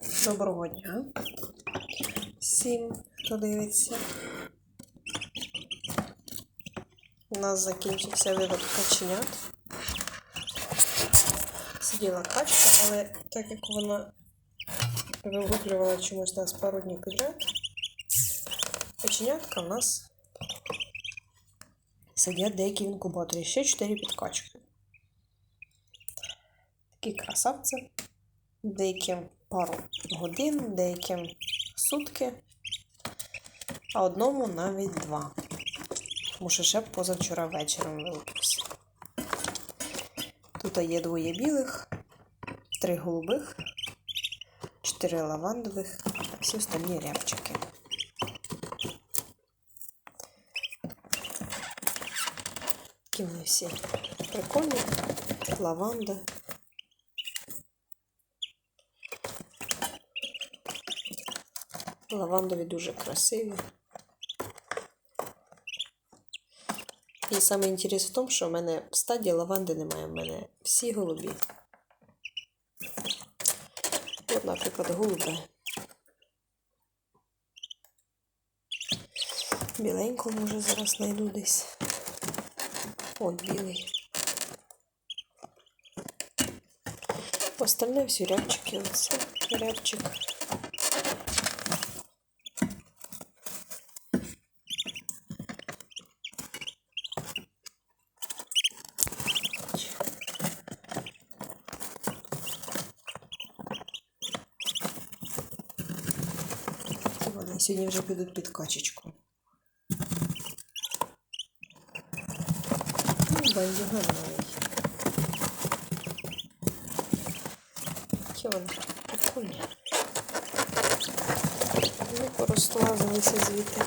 Доброго дня. Всім, хто дивиться. У нас закінчився вивод каченят. Сиділа качка, але так як вона вилуплювала чомусь нас пару днів підряд, каченятка в нас сидять деякі в інкубаторі. Ще 4 підкачки. Такі красавці. Деяким пару годин, деяким сутки, а одному навіть два. Тому що ще позавчора вечором вилупився. Тут є двоє білих, три голубих, чотири лавандових, а всі остальні рябчики. Такі вони всі прикольні. Лаванда. Лавандові дуже красиві. І саме інтерес в тому, що в мене в стадії лаванди немає, в мене всі голубі. От, наприклад, голубе. Біленьку може зараз знайду десь. От білий. Остальне всі рябчики. Оце рябчик. Сьогодні вже підуть під качечку. Ну, новий. Які вони прикольні. Вони порозлазилися звідти.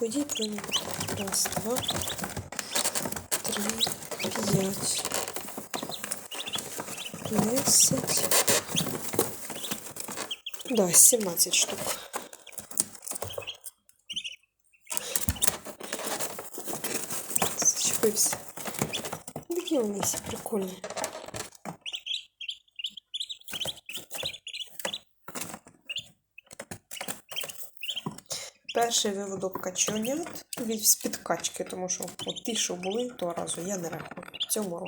Вони. Раз, два, три, п'ять. Десять. Да, 17 штук. Зачепився. Такі вони всі прикольні. Перший виводок каченят від з-під тому що от ті, були того разу, я не рахую. Цьому році.